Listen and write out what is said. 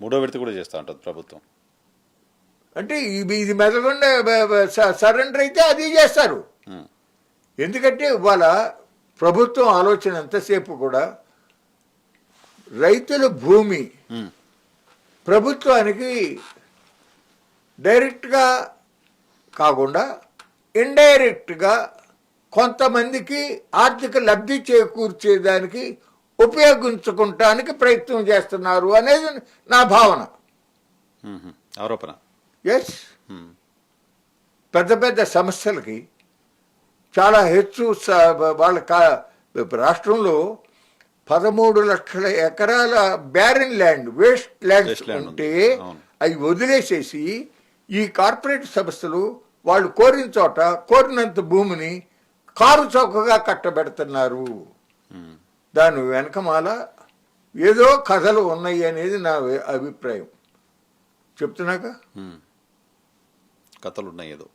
మూడో విడత కూడా చేస్తా ఉంటుంది ప్రభుత్వం. అంటే ఇది మెదకుండా సరెండర్ అయితే అది చేస్తారు. ఎందుకంటే ఇవాళ ప్రభుత్వం ఆలోచన ఎంతసేపు కూడా రైతుల భూమి ప్రభుత్వానికి డైరెక్ట్గా కాకుండా ఇండైరెక్ట్గా కొంతమందికి ఆర్థిక లబ్ధి చేకూర్చేదానికి ఉపయోగించుకుంటానికి ప్రయత్నం చేస్తున్నారు అనేది నా భావన. ఆరోపణ ఎస్ పెద్ద పెద్ద సమస్యలకి చాలా హెచ్చు వాళ్ళ రాష్ట్రంలో పదమూడు లక్షల ఎకరాల barren land waste lands land ఉంటే. అవి వదిలేసేసి ఈ కార్పొరేట్ సంస్థలు వాళ్ళు కోరిన చోట కోరినంత భూమిని కారు చౌకగా కట్టబెడుతున్నారు. దాని వెనకమాల ఏదో కథలు ఉన్నాయి అనేది నా అభిప్రాయం. చెప్తున్నాక? కథలున్నాయి కథలు ఉన్నాయి ఏదో.